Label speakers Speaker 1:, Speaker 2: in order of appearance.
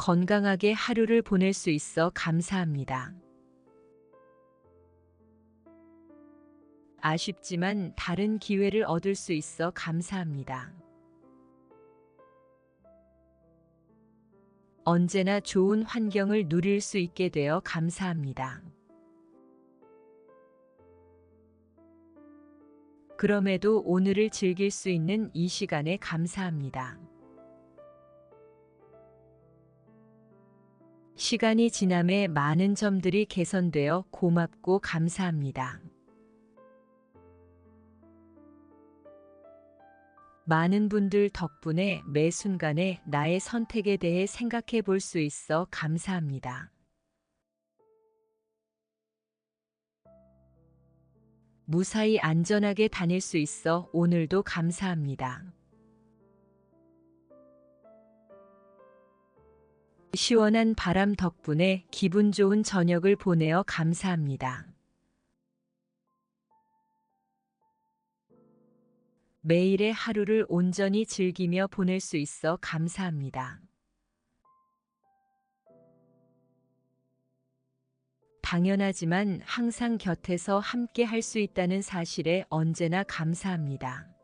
Speaker 1: 건강하게 하루를 보낼 수 있어 감사합니다. 아쉽지만 다른 기회를 얻을 수 있어 감사합니다. 언제나 좋은 환경을 누릴 수 있게 되어 감사합니다. 그럼에도 오늘을 즐길 수 있는 이 시간에 감사합니다. 시간이 지남에 많은 점들이 개선되어 고맙고 감사합니다. 많은 분들 덕분에 매 순간에 나의 선택에 대해 생각해 볼 수 있어 감사합니다. 무사히 안전하게 다닐 수 있어 오늘도 감사합니다. 시원한 바람 덕분에 기분 좋은 저녁을 보내어 감사합니다. 매일의 하루를 온전히 즐기며 보낼 수 있어 감사합니다. 당연하지만 항상 곁에서 함께 할 수 있다는 사실에 언제나 감사합니다.